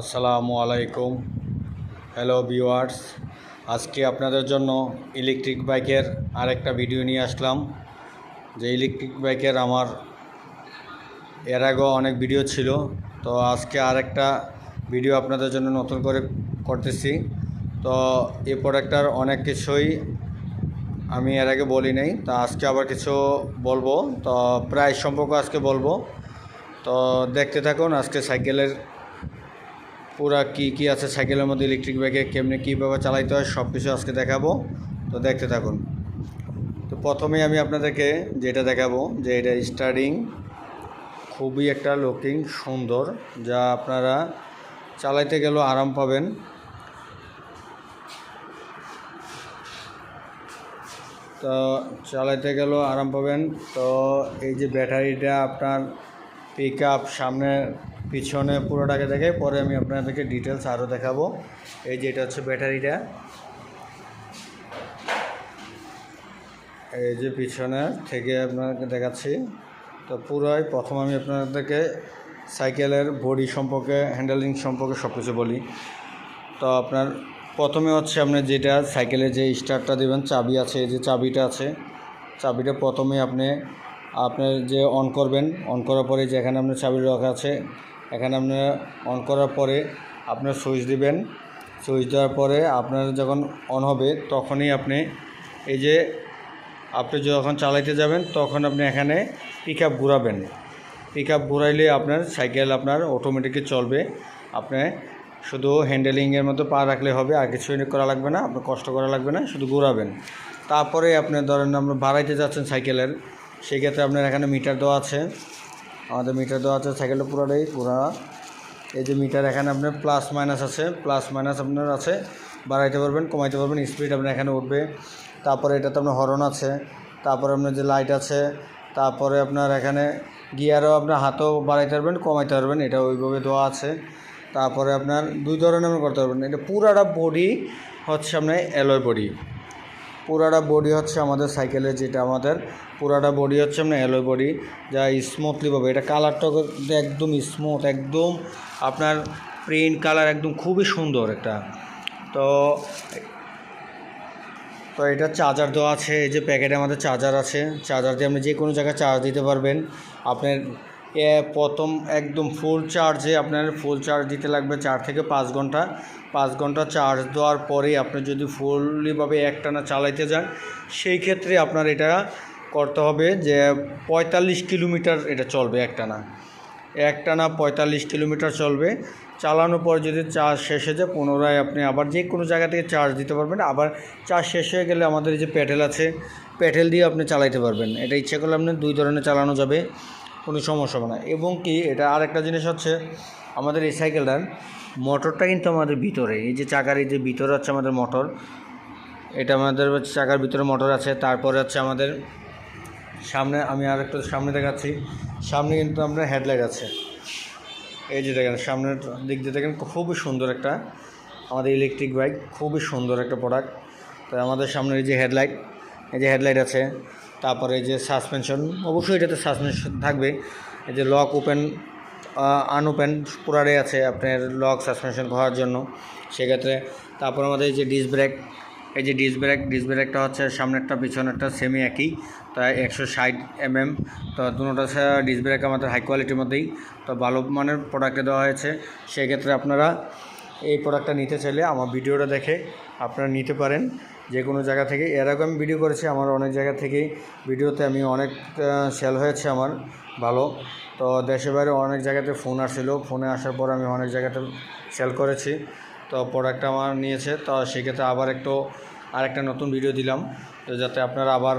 আসসালামু আলাইকুম। Hello viewers আজকে আপনাদের জন্য ইলেকট্রিক বাইকের আরেকটা ভিডিও নিয়ে আসলাম। যে ইলেকট্রিক বাইকের আমার এর আগেও অনেক ভিডিও ছিল। তো আজকে আরেকটা ভিডিও আপনাদের জন্য নতুন করে করতেছি। তো এই প্রোডাক্টটার অনেক কিছুই আমি এর আগে বলি নাই। তো আজকে আবার কিছু বলব। তো প্রাইস সম্পর্কে আজকে বলব। তো দেখতে থাকুন, আজকে সাইকেলের পুরা কি কি আছে সাইকেলের মধ্যে ইলেকট্রিক বাইকে কেমনি কীভাবে চালাইতে হয় সব কিছু আজকে দেখাবো। তো দেখতে থাকুন। তো প্রথমেই আমি আপনাদেরকে যেটা দেখাবো, যে এটা স্টার্টিং খুবই একটা লুকিং সুন্দর, যা আপনারা চালাইতে গেলেও আরাম পাবেন। তো চালাইতে গেলেও আরাম পাবেন। তো এই যে ব্যাটারিটা আপনার পিক আপ সামনে, পিছনে পুরোটাকে দেখে পরে আমি আপনাদেরকে ডিটেলস আরও দেখাবো। এই যে এটা হচ্ছে ব্যাটারিটা। এই যে পিছনে থেকে আপনাদেরকে দেখাচ্ছি। তো পুরোই প্রথম আমি আপনাদেরকে সাইকেলের বডি সম্পর্কে হ্যান্ডেলিং সম্পর্কে সব কিছু বলি। তো আপনার প্রথমে হচ্ছে আপনি যেটা সাইকেলে যে স্টার্টটা দেবেন, চাবি আছে, এই যে চাবিটা আছে, চাবিটা প্রথমে আপনি আপনার যে অন করবেন অন করার পরে যেখানে আপনার চাবি রাখা আছে, এখানে আপনি অন করার পরে আপনার সুইচ দিবেন। সুইচ দেওয়ার পরে আপনার যখন অন হবে, তখনই আপনি এই যে আপনি যখন চালাইতে যাবেন, তখন আপনি এখানে পিক আপ ঘুরাবেন। পিক আপ ঘুরাইলে আপনার সাইকেল আপনার অটোমেটিকই চলবে। আপনি শুধু হ্যান্ডেলিংয়ের মতো পা রাখলে হবে, আর কিছু করা লাগবে না, আপনার কষ্ট করা লাগবে না, শুধু ঘুরাবেন। তারপরে আপনি ধরেন আপনার বাড়াইতে যাচ্ছেন সাইকেলের সেক্ষেত্রে আপনার এখানে মিটার দেওয়া আছে। আমাদের মিটার দেওয়া আছে সাইকেলটা পুরোটাই, পুরা। এই যে মিটার এখানে আপনার প্লাস মাইনাস আছে প্লাস মাইনাস আপনার আছে। বাড়াইতে পারবেন, কমাইতে পারবেন স্পিড আপনার এখানে উঠবে। তারপরে এটাতে আপনার হরন আছে, তারপরে আপনার যে লাইট আছে, তারপরে আপনার এখানে গিয়ারও আপনার হাতও বাড়াইতে পারবেন, কমাইতে পারবেন, এটা ওইভাবে দেওয়া আছে। তারপরে আপনার দুই ধরনের করতে পারবেন। এটা পুরাটা বডি হচ্ছে আপনার অ্যালয় বডি পুরাটা বডি হচ্ছে আমাদের সাইকেলের যেটা আমাদের পুরাটা বডি হচ্ছে আপনার অ্যালয় বডি যা স্মুথলি পাবে। এটা কালারটা একদম স্মুথ একদম আপনার প্রিন্ট কালার একদম খুবই সুন্দর একটা। তো তো এটা চার্জার দেওয়া আছে, এই যে প্যাকেটে আমাদের চার্জার আছে। চার্জার দিয়ে আপনি যে কোনো জায়গায় চার্জ দিতে পারবেন। আপনার প্রথম একদম ফুল চার্জে আপনার ফুল চার্জ দিতে লাগবে চার থেকে পাঁচ ঘণ্টা। পাঁচ ঘণ্টা চার্জ দেওয়ার পরেই আপনি যদি ফুললিভাবে একটানা চালাইতে যান, সেই ক্ষেত্রে আপনার এটা করতে হবে যে পঁয়তাল্লিশ কিলোমিটার এটা চলবে একটানা। একটানা পঁয়তাল্লিশ কিলোমিটার চলবে। চালানোর পর যদি চার্জ শেষ হয়ে যায়, পুনরায় আপনি আবার যে কোনো জায়গা থেকে চার্জ দিতে পারবেন। আবার চার্জ শেষ হয়ে গেলে আমাদের যে প্যাটেল আছে প্যাটেল দিয়ে আপনি চালাইতে পারবেন। এটা ইচ্ছে করলে আপনি দুই ধরনের চালানো যাবে। কোনো সমস্যা হবে না। এবং কি, এটা আরেকটা জিনিস হচ্ছে আমাদের এই সাইকেলটার মোটরটা কিন্তু আমাদের ভিতরে এই যে চাকার এই যে ভিতরে হচ্ছে আমাদের মোটর এটা আমাদের চাকার ভিতরে মোটর আছে। তারপরে হচ্ছে আমাদের সামনে, আমি আর একটু সামনে দেখাচ্ছি। সামনে কিন্তু আমরা হেডলাইট আছে। এই যে দেখেন, সামনের দিক দিয়ে দেখেন, খুবই সুন্দর একটা আমাদের ইলেকট্রিক বাইক খুবই সুন্দর একটা প্রোডাক্ট তো আমাদের সামনের এই যে হেডলাইট এই যে হেডলাইট আছে তারপরে যে সাসপেনশন অবশ্যই এটাতে সাসপেনশন থাকবে। এই যে লক ওপেন আনওপেন পুরাটাই আছে আপনার লক সাসপেনশন করার জন্য। সেক্ষেত্রে তারপর আমাদের যে ডিস ব্রেক এই যে ডিস ব্রেক ডিস ব্রেকটা হচ্ছে সামনেরটা, পিছনেরটা সেমি একই। তাই একশো ষাট এমএম তো দুটোটা ডিস ব্রেক আমাদের হাই কোয়ালিটির মধ্যেই। তো ভালো মানের প্রোডাক্টে দেওয়া হয়েছে। সেক্ষেত্রে আপনারা এই প্রোডাক্টটা নিতে চাইলে আমার ভিডিওটা দেখে আপনারা নিতে পারেন। যে কোনো জায়গা থেকে। এর আগে আমি ভিডিও করেছি, আমার অনেক জায়গা থেকেই। ভিডিওতে আমি অনেক সেল হয়েছে আমার, ভালো। তো দেশে বাইরে অনেক জায়গাতে ফোন আসছিল। ফোনে আসার পর আমি অনেক জায়গাতে সেল করেছি। তো প্রোডাক্টটা আমার নিয়েছে। তো সেক্ষেত্রে আবার একটু আরেকটা নতুন ভিডিও দিলাম। তো যাতে আপনারা আবার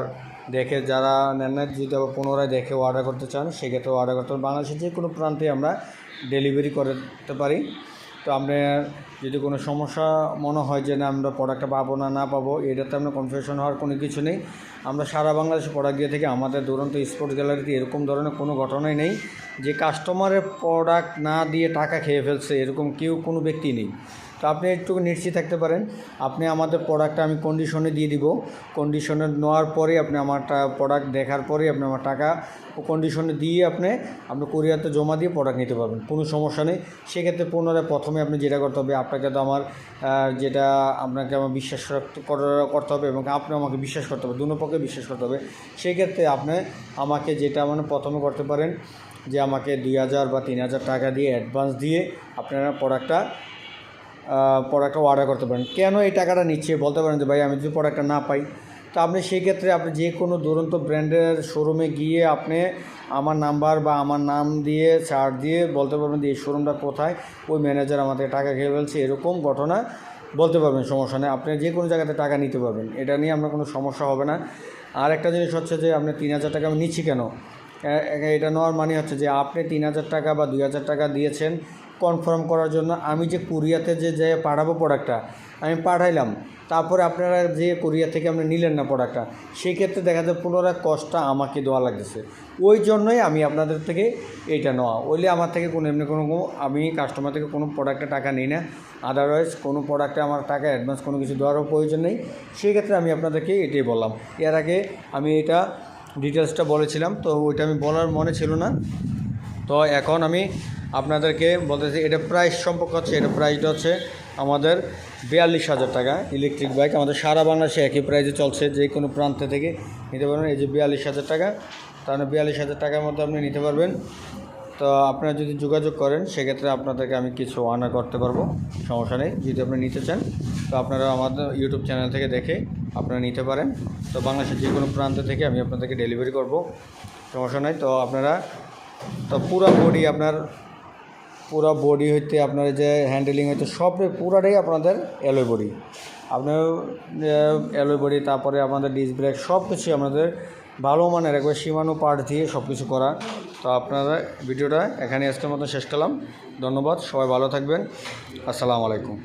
দেখে, যারা নেন না যদি আবার পুনরায় দেখে অর্ডার করতে চান, সেক্ষেত্রে অর্ডার করতে পারেন। বাংলাদেশের যে কোনো প্রান্তে আমরা ডেলিভারি করতে পারি। তো আপনার যদি কোনো সমস্যা মনে হয় যে না, আমরা প্রোডাক্টটা পাবো না না পাবো, এটাতে আপনার কনফিউশন হওয়ার কোনো কিছু নেই। আমরা সারা বাংলাদেশে প্রোডাক্ট গিয়ে থেকে আমাদের দুরন্ত স্পোর্টস গ্যালারিতে এরকম ধরনের কোনো ঘটনাই নেই। যে কাস্টমারের প্রোডাক্ট না দিয়ে টাকা খেয়ে ফেলছে, এরকম কেউ কোনো ব্যক্তি নেই। তো আপনি একটু নিশ্চিত থাকতে পারেন, আপনি আমাদের প্রোডাক্টটা আমি কন্ডিশনে দিয়ে দিব। কন্ডিশনে নেওয়ার পরে আপনি আমার প্রোডাক্ট দেখার পরে আপনি আমার টাকা কন্ডিশনে দিয়ে আপনি আপনি কোরিয়াতে জমা দিয়ে প্রোডাক্ট নিতে পারবেন, কোনো সমস্যা নেই। সেক্ষেত্রে পুনরায় প্রথমে আপনি যেটা করতে হবে, আপনাকে তো আমার যেটা আপনাকে আমার বিশ্বাস করতে হবে এবং আপনি আমাকে বিশ্বাস করতে হবে, দুনো পক্ষে বিশ্বাস করতে হবে। সেক্ষেত্রে আপনি আমাকে যেটা মানে প্রথমে করতে পারেন যে আমাকে দুই হাজার বা তিন হাজার টাকা দিয়ে অ্যাডভান্স দিয়ে আপনারা প্রোডাক্টটা প্রোডাক্টটা অর্ডার করতে পারেন। কেন এই টাকাটা নিচ্ছে? বলতে পারেন যে, ভাই, আমি যদি প্রোডাক্টটা না পাই, তো আপনি সেই ক্ষেত্রে আপনি যে কোনো দুরন্ত ব্র্যান্ডের শোরুমে গিয়ে আপনি আমার নাম্বার বা আমার নাম দিয়ে চার্জ দিয়ে বলতে পারবেন যে, এই শোরুমটা কোথায়? ওই ম্যানেজার আমাদের টাকা খেয়ে ফেলছে। এরকম ঘটনা বলতে পারবেন, সমস্যা নেই। আপনি যে কোনো জায়গাতে টাকা নিতে পারবেন। এটা নিয়ে আপনার কোনো সমস্যা হবে না। আর একটা জিনিস হচ্ছে যে, আপনি তিন হাজার টাকা আমি নিচ্ছি কেন? এটা নেওয়ার মানে হচ্ছে যে, আপনি তিন হাজার টাকা বা দুই হাজার টাকা দিয়েছেন কনফার্ম করার জন্য আমি যে কুরিয়াতে যে যে পাঠাবো প্রোডাক্টটা আমি পাঠাইলাম। তারপরে আপনারা যে কোরিয়া থেকে আপনি নিলেন না প্রোডাক্টটা সেই ক্ষেত্রে দেখা যায় পুনরায় কষ্টটা আমাকে দেওয়া লাগতেছে। ওই জন্যই আমি আপনাদের থেকে এইটা নেওয়া। ওইলে আমার থেকে কোনো এমনি কোনো আমি কাস্টমার থেকে কোনো প্রোডাক্টে টাকা নিই না। আদারওয়াইজ কোনো প্রোডাক্টে আমার টাকা অ্যাডভান্স কোনো কিছু দেওয়ারও প্রয়োজন নেই। সেই ক্ষেত্রে আমি আপনাদেরকে এটাই বললাম। এর আগে আমি এটা ডিটেলসটা বলেছিলাম, তো ওইটা আমি বলার মনে ছিল না। তো এখন আমি আপনাদেরকে বলতেছি, এটা প্রাইস সম্পর্ক হচ্ছে, এটা প্রাইসটা হচ্ছে আমাদের বিয়াল্লিশ হাজার টাকা ইলেকট্রিক বাইক আমাদের সারা বাংলাদেশে একই প্রাইসে চলছে, যে কোনো প্রান্ত থেকে নিতে পারবেন। এই যে বিয়াল্লিশ হাজার টাকা, তাহলে বিয়াল্লিশ হাজার টাকার মধ্যে আপনি নিতে পারবেন। তো আপনারা যদি যোগাযোগ করেন, সেক্ষেত্রে আপনাদেরকে আমি কিছু অনার করতে পারব, সমস্যা নেই। যদি আপনি নিতে চান, তো আপনারা আমাদের ইউটিউব চ্যানেল থেকে দেখে আপনারা নিতে পারেন। তো বাংলাদেশের যে কোনো প্রান্ত থেকে আমি আপনাদেরকে ডেলিভারি করব, সমস্যা নেই। তো আপনারা তো পুরো বডি আপনার, পুরো বডি হইতে আপনার যে হ্যান্ডেলিং হইতে সব পুরাটাই আপনাদের অ্যালোয় বডি আপনার অ্যালোয় বডি তারপরে আমাদের ডিস ব্রেক সব কিছু আপনাদের ভালো মানের একবার সীমানো পার্ট দিয়ে সব কিছু করা। তো আপনারা ভিডিওটা এখানে আজকের মতো শেষ করলাম। ধন্যবাদ, সবাই ভালো থাকবেন। আসসালামু আলাইকুম।